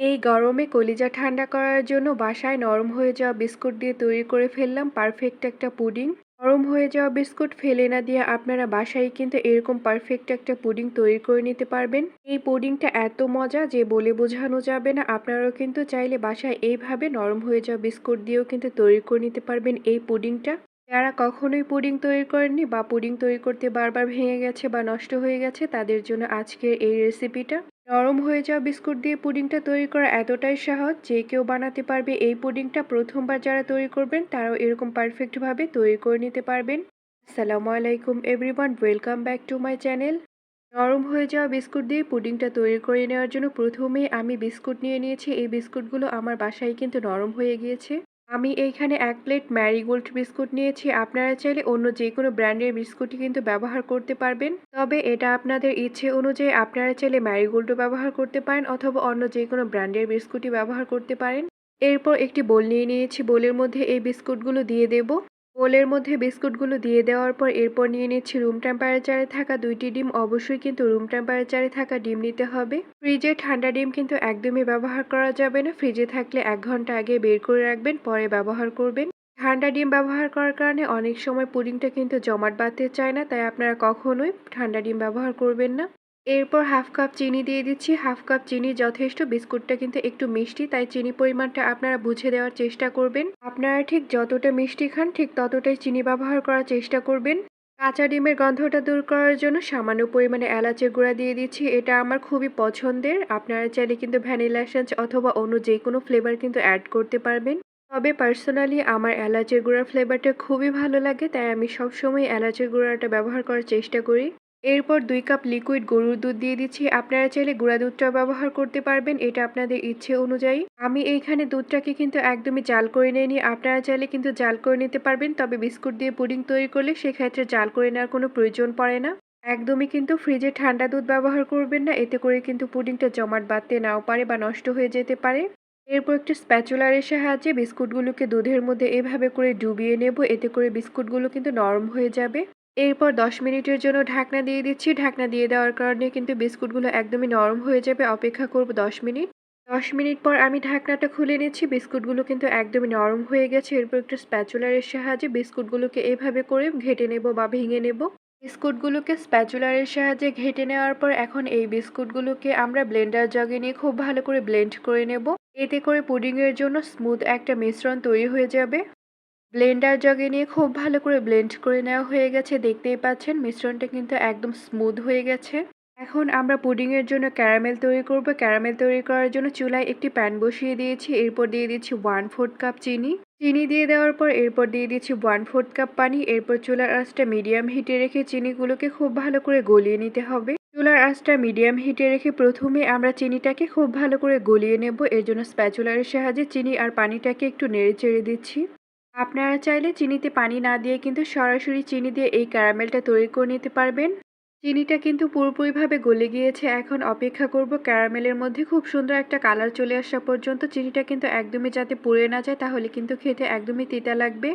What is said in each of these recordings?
এই গরমে কলিজা ঠান্ডা করার জন্য বাসায় নরম হয়ে যাওয়া বিস্কুট দিয়ে তৈরি করে ফেললাম পারফেক্ট একটা পুডিং। নরম হয়ে যাওয়া বিস্কুট ফেলে না দিয়ে আপনারা বাসায় কিন্তু এরকম পারফেক্ট একটা পুডিং তৈরি করে নিতে পারবেন। এই পুডিংটা এত মজা যে বলে বোঝানো যাবে না। আপনারাও কিন্তু চাইলে বাসায় এইভাবে নরম হয়ে যাওয়া বিস্কুট দিয়েও কিন্তু তৈরি করে নিতে পারবেন এই পুডিংটা। যারা কখনোই পুডিং তৈরি করেননি বা পুডিং তৈরি করতে বারবার ভেঙে গেছে বা নষ্ট হয়ে গেছে তাদের জন্য আজকের এই রেসিপিটা নরম হয়ে যাওয়া বিস্কুট দিয়ে পুডিংটা তৈরি করা এতটাই সহজ যে কেউ বানাতে পারবে এই পুডিংটা। প্রথমবার যারা তৈরি করবেন, তারাও এরকম পারফেক্টভাবে তৈরি করে নিতে পারবেন। আসসালামু আলাইকুম everyone welcome back to my channel নরম হয়ে যাওয়া বিস্কুট দিয়ে পুডিংটা তৈরি করে নেওয়ার জন্য প্রথমেই আমি বিস্কুট নিয়ে নিয়েছি। এই বিস্কুটগুলো আমার বাসায় কিন্তু নরম হয়ে গিয়েছে। আমি এইখানে এক প্লেট ম্যারিগোল্ড বিস্কুট নিয়েছি। আপনারা চাইলে অন্য যে কোনো ব্র্যান্ডের বিস্কুটই কিন্তু ব্যবহার করতে পারবেন। তবে এটা আপনাদের ইচ্ছে অনুযায়ী আপনারা চাইলে ম্যারিগোল্ডও ব্যবহার করতে পারেন অথবা অন্য যে কোনো ব্র্যান্ডের বিস্কুটই ব্যবহার করতে পারেন। এরপর একটি বোল নিয়ে নিয়েছি। বোলের মধ্যে এই বিস্কুটগুলো দিয়ে দেব। বোলের মধ্যে বিস্কুটগুলো দিয়ে দেওয়ার পর এরপর নিয়ে নিচ্ছি রুম টেম্পারেচারে থাকা দুইটি ডিম। অবশ্যই কিন্তু রুম টেম্পারেচারে থাকা ডিম নিতে হবে। ফ্রিজে ঠান্ডা ডিম কিন্তু একদমই ব্যবহার করা যাবে না। ফ্রিজে থাকলে এক ঘণ্টা আগে বের করে রাখবেন, পরে ব্যবহার করবেন। ঠান্ডা ডিম ব্যবহার করার কারণে অনেক সময় পুডিংটা কিন্তু জমাট বাঁধতে চায় না, তাই আপনারা কখনোই ঠান্ডা ডিম ব্যবহার করবেন না। এরপর হাফ কাপ চিনি দিয়ে দিচ্ছি। হাফ কাপ চিনি যথেষ্ট, বিস্কুটটা কিন্তু একটু মিষ্টি, তাই চিনি পরিমাণটা আপনারা বুঝে দেওয়ার চেষ্টা করবেন। আপনারা ঠিক যতটা মিষ্টি খান, ঠিক ততটাই চিনি ব্যবহার করার চেষ্টা করবেন। কাঁচা ডিমের গন্ধটা দূর করার জন্য সামান্য পরিমাণে এলাচের গুঁড়া দিয়ে দিচ্ছি। এটা আমার খুবই পছন্দের। আপনারা চাইলে কিন্তু ভ্যানিলা এসেন্স অথবা অন্য যে কোনো ফ্লেভার কিন্তু অ্যাড করতে পারবেন। তবে পার্সোনালি আমার এলাচের গুঁড়ার ফ্লেভারটা খুবই ভালো লাগে, তাই আমি সবসময় এলাচের গুঁড়াটা ব্যবহার করার চেষ্টা করি। এরপর দুই কাপ লিকুইড গরুর দুধ দিয়ে দিচ্ছি। আপনারা চাইলে গুঁড়া দুধটাও ব্যবহার করতে পারবেন, এটা আপনাদের ইচ্ছে অনুযায়ী। আমি এইখানে দুধটাকে কিন্তু একদমই জাল করে নিয়ে আপনারা চাইলে কিন্তু জাল করে নিতে পারবেন, তবে বিস্কুট দিয়ে পুডিং তৈরি করলে সেক্ষেত্রে জাল করে নেওয়ার কোনো প্রয়োজন পড়ে না। একদমই কিন্তু ফ্রিজে ঠান্ডা দুধ ব্যবহার করবেন না, এতে করে কিন্তু পুডিংটা জমাট বাঁধতে নাও পারে বা নষ্ট হয়ে যেতে পারে। এরপর একটি স্প্যাচুলারের সাহায্যে বিস্কুটগুলোকে দুধের মধ্যে এভাবে করে ডুবিয়ে নেব, এতে করে বিস্কুটগুলো কিন্তু নরম হয়ে যাবে। এরপর 10 মিনিটের জন্য ঢাকনা দিয়ে দিচ্ছি। ঢাকনা দিয়ে দেওয়ার কারণে কিন্তু বিস্কুটগুলো একদমই নরম হয়ে যাবে। অপেক্ষা করব 10 মিনিট। 10 মিনিট পর আমি ঢাকনাটা খুলে নিচ্ছি। বিস্কুটগুলো কিন্তু একদমই নরম হয়ে গেছে। এরপর একটু স্প্যাচুলারের সাহায্যে বিস্কুটগুলোকে এভাবে করে ঘেটে নেব বা ভেঙে নেব। বিস্কুটগুলোকে স্প্যাচুলারের সাহায্যে ঘেটে নেওয়ার পর এখন এই বিস্কুটগুলোকে আমরা ব্লেন্ডার জগে নিয়ে খুব ভালো করে ব্লেন্ড করে নেব। এতে করে পুডিংয়ের জন্য স্মুথ একটা মিশ্রণ তৈরি হয়ে যাবে। ব্লেন্ডার জগে নিয়ে খুব ভালো করে ব্লেন্ড করে নেওয়া হয়ে গেছে। দেখতেই পাচ্ছেন, মিশ্রণটা কিন্তু একদম স্মুথ হয়ে গেছে। এখন আমরা পুডিংয়ের জন্য ক্যারামেল তৈরি করব। ক্যারামেল তৈরি করার জন্য চুলায় একটি প্যান বসিয়ে দিয়েছি। এরপর দিয়ে দিচ্ছি ওয়ান ফোর্থ কাপ চিনি। চিনি দিয়ে দেওয়ার পর এরপর দিয়ে দিচ্ছি ওয়ান ফোর্থ কাপ পানি। এরপর চুলার আঁচটা মিডিয়াম হিটে রেখে চিনিগুলোকে খুব ভালো করে গলিয়ে নিতে হবে। চুলার আঁচটা মিডিয়াম হিটে রেখে প্রথমে আমরা চিনিটাকে খুব ভালো করে গলিয়ে নেব। এর জন্য স্প্যাচুলারের সাহায্যে চিনি আর পানিটাকে একটু নেড়ে চেড়ে দিচ্ছি। আপনারা চাইলে চিনিতে পানি না দিয়ে কিন্তু সরাসরি চিনি দিয়ে এই ক্যারামেলটা তৈরি করে নিতে পারবেন। চিনিটা কিন্তু পুরোপুরিভাবে গলে গিয়েছে। এখন অপেক্ষা করব ক্যারামেলের মধ্যে খুব সুন্দর একটা কালার চলে আসা পর্যন্ত। চিনিটা কিন্তু একদমই যাতে পুড়ে না যায়, তাহলে কিন্তু খেতে একদমই তিতা লাগবে।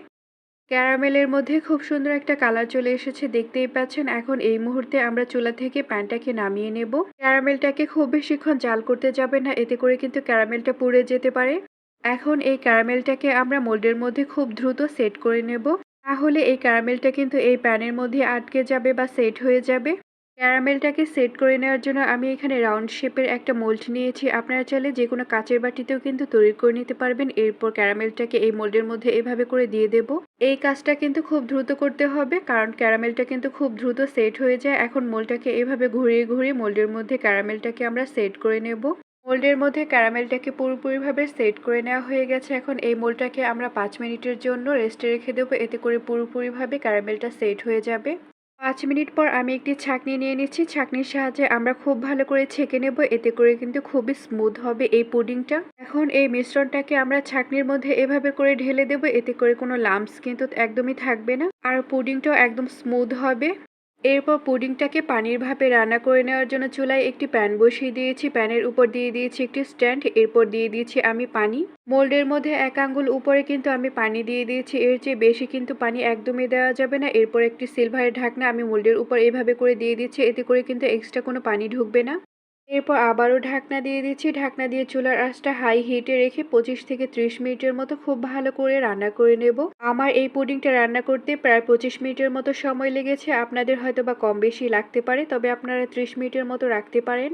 ক্যারামেলের মধ্যে খুব সুন্দর একটা কালার চলে এসেছে, দেখতেই পাচ্ছেন। এখন এই মুহূর্তে আমরা চুলা থেকে প্যানটাকে নামিয়ে নেব। ক্যারামেলটাকে খুব বেশিক্ষণ জাল করতে যাবে না, এতে করে কিন্তু ক্যারামেলটা পুড়ে যেতে পারে। এখন এই ক্যারামেলটাকে আমরা মোল্ডের মধ্যে খুব দ্রুত সেট করে নেব। তাহলে এই ক্যারামেলটা কিন্তু এই প্যানের মধ্যে আটকে যাবে বা সেট হয়ে যাবে। ক্যারামেলটাকে সেট করে নেওয়ার জন্য আমি এখানে রাউন্ড শেপের একটা মোল্ড নিয়েছি। আপনারা চাইলে যে কোনো কাচের বাটিতেও কিন্তু তৈরি করে নিতে পারবেন। এরপর ক্যারামেলটাকে এই মোল্ডের মধ্যে এভাবে করে দিয়ে দেব। এই কাজটা কিন্তু খুব দ্রুত করতে হবে, কারণ ক্যারামেলটা কিন্তু খুব দ্রুত সেট হয়ে যায়। এখন মোল্ডটাকে এভাবে ঘুরিয়ে ঘুরিয়ে মোল্ডের মধ্যে ক্যারামেলটাকে আমরা সেট করে নেব। মোল্ডের মধ্যে ক্যারামেলটাকে পুরোপুরিভাবে সেট করে নেওয়া হয়ে গেছে। এখন এই মোল্ডটাকে আমরা পাঁচ মিনিটের জন্য রেস্টে রেখে দেবো। এতে করে পুরোপুরিভাবে ক্যারামেলটা সেট হয়ে যাবে। পাঁচ মিনিট পর আমি একটি ছাকনি নিয়ে নিচ্ছি। ছাকনির সাহায্যে আমরা খুব ভালো করে ছেঁকে নেব। এতে করে কিন্তু খুবই স্মুথ হবে এই পুডিংটা। এখন এই মিশ্রণটাকে আমরা ছাকনির মধ্যে এভাবে করে ঢেলে দেব। এতে করে কোনো লাম্পস কিন্তু একদমই থাকবে না। আর পুডিংটাও একদম স্মুথ হবে। এরপর পুডিংটাকে পানির ভাপে রান্না করে নেওয়ার জন্য চুলায় একটি প্যান বসিয়ে দিয়েছি। প্যানের উপর দিয়ে দিয়েছি একটি স্ট্যান্ড, এরপর দিয়ে দিয়েছি আমি পানি। মোল্ডের মধ্যে এক আঙ্গুল উপরে কিন্তু আমি পানি দিয়ে দিয়েছি। এর চেয়ে বেশি কিন্তু পানি একদমই দেওয়া যাবে না। এরপর একটি সিলভারের ঢাকনা আমি মোল্ডের উপর এভাবে করে দিয়ে দিচ্ছি এতে করে কিন্তু এক্সট্রা কোনো পানি ঢুকবে না। এরপর আবারও ঢাকনা দিয়ে দিচ্ছি। ঢাকনা দিয়ে চুলার আঁচটা হাই হিটে রেখে পঁচিশ থেকে ত্রিশ মিনিটের মতো খুব ভালো করে রান্না করে নেব। আমার এই পুডিংটা রান্না করতে প্রায় পঁচিশ মিনিটের মতো সময় লেগেছে। আপনাদের হয়তো বা কম বেশি লাগতে পারে, তবে আপনারা ত্রিশ মিনিটের মতো রাখতে পারেন।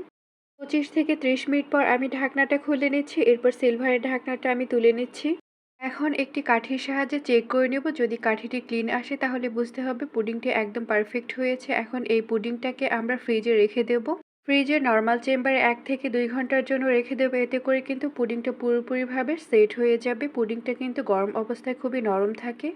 পঁচিশ থেকে ত্রিশ মিনিট পর আমি ঢাকনাটা খুলে নিচ্ছি। এরপর সিলভারের ঢাকনাটা আমি তুলে নিচ্ছি। এখন একটি কাঠির সাহায্যে চেক করে নেব। যদি কাঠিটি ক্লিন আসে, তাহলে বুঝতে হবে পুডিংটি একদম পারফেক্ট হয়েছে। এখন এই পুডিংটাকে আমরা ফ্রিজে রেখে দেব। ফ্রিজে নর্মাল চেম্বারে এক থেকে দুই ঘণ্টার জন্য রেখে দেবো। এতে করে কিন্তু পুডিংটা পুরোপুরিভাবে সেট হয়ে যাবে। পুডিংটা কিন্তু গরম অবস্থায় খুবই নরম থাকে।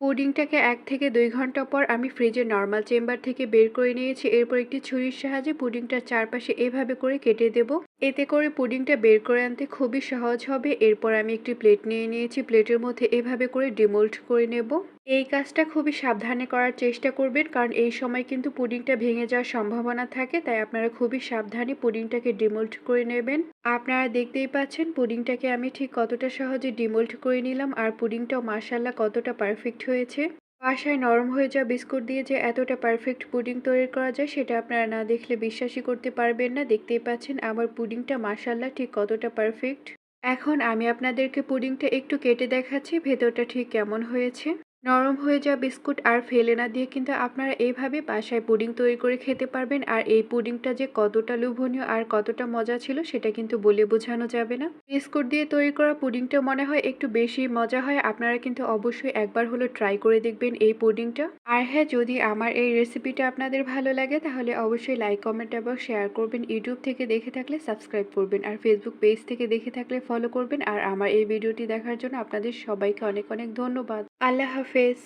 পুডিংটাকে এক থেকে দুই ঘণ্টা পর আমি ফ্রিজের নর্মাল চেম্বার থেকে বের করে নিয়েছি। এরপর একটি ছুরির সাহায্যে পুডিংটার চারপাশে এভাবে করে কেটে দেব। এতে করে পুডিংটা বের করে আনতে খুবই সহজ হবে। এরপর আমি একটি প্লেট নিয়ে নিয়েছি। প্লেটের মধ্যে এভাবে করে ডিমোল্ড করে নেব। এই কাজটা খুবই সাবধানে করার চেষ্টা করবেন, কারণ এই সময় কিন্তু পুডিংটা ভেঙে যাওয়ার সম্ভাবনা থাকে, তাই আপনারা খুবই সাবধানে পুডিংটাকে ডিমোল্ড করে নেবেন। আপনারা দেখতেই পাচ্ছেন পুডিংটাকে আমি ঠিক কতটা সহজে ডিমোল্ড করে নিলাম, আর পুডিংটাও মার্শাল্লাহ কতটা পারফেক্ট হয়েছে। বাসায় নরম হয়ে যাওয়া বিস্কুট দিয়ে যে এতটা পারফেক্ট পুডিং তৈরি করা যায়, সেটা আপনারা না দেখলে বিশ্বাসই করতে পারবেন না। দেখতেই পাচ্ছেন আমার পুডিংটা মার্শাল্লাহ ঠিক কতটা পারফেক্ট। এখন আমি আপনাদেরকে পুডিংটা একটু কেটে দেখাচ্ছি, ভেতরটা ঠিক কেমন হয়েছে। নরম হয়ে যাওয়া বিস্কুট আর ফেলে না দিয়ে কিন্তু আপনারা এইভাবে বাসায় পুডিং তৈরি করে খেতে পারবেন। আর এই পুডিংটা যে কতটা লোভনীয় আর কতটা মজা ছিল সেটা কিন্তু বলে বোঝানো যাবে না। বিস্কুট দিয়ে তৈরি করা পুডিংটা মনে হয় একটু বেশি মজা হয়। আপনারা কিন্তু অবশ্যই একবার হলো ট্রাই করে দেখবেন এই পুডিংটা। আর হ্যাঁ যদি আমার এই রেসিপিটা আপনাদের ভালো লাগে তাহলে অবশ্যই লাইক, কমেন্ট এবং শেয়ার করবেন। ইউটিউব থেকে দেখে থাকলে সাবস্ক্রাইব করবেন আর ফেসবুক পেজ থেকে দেখে থাকলে ফলো করবেন। আর আমার এই ভিডিওটি দেখার জন্য আপনাদের সবাইকে অনেক অনেক ধন্যবাদ। আল্লাহ হাফেজ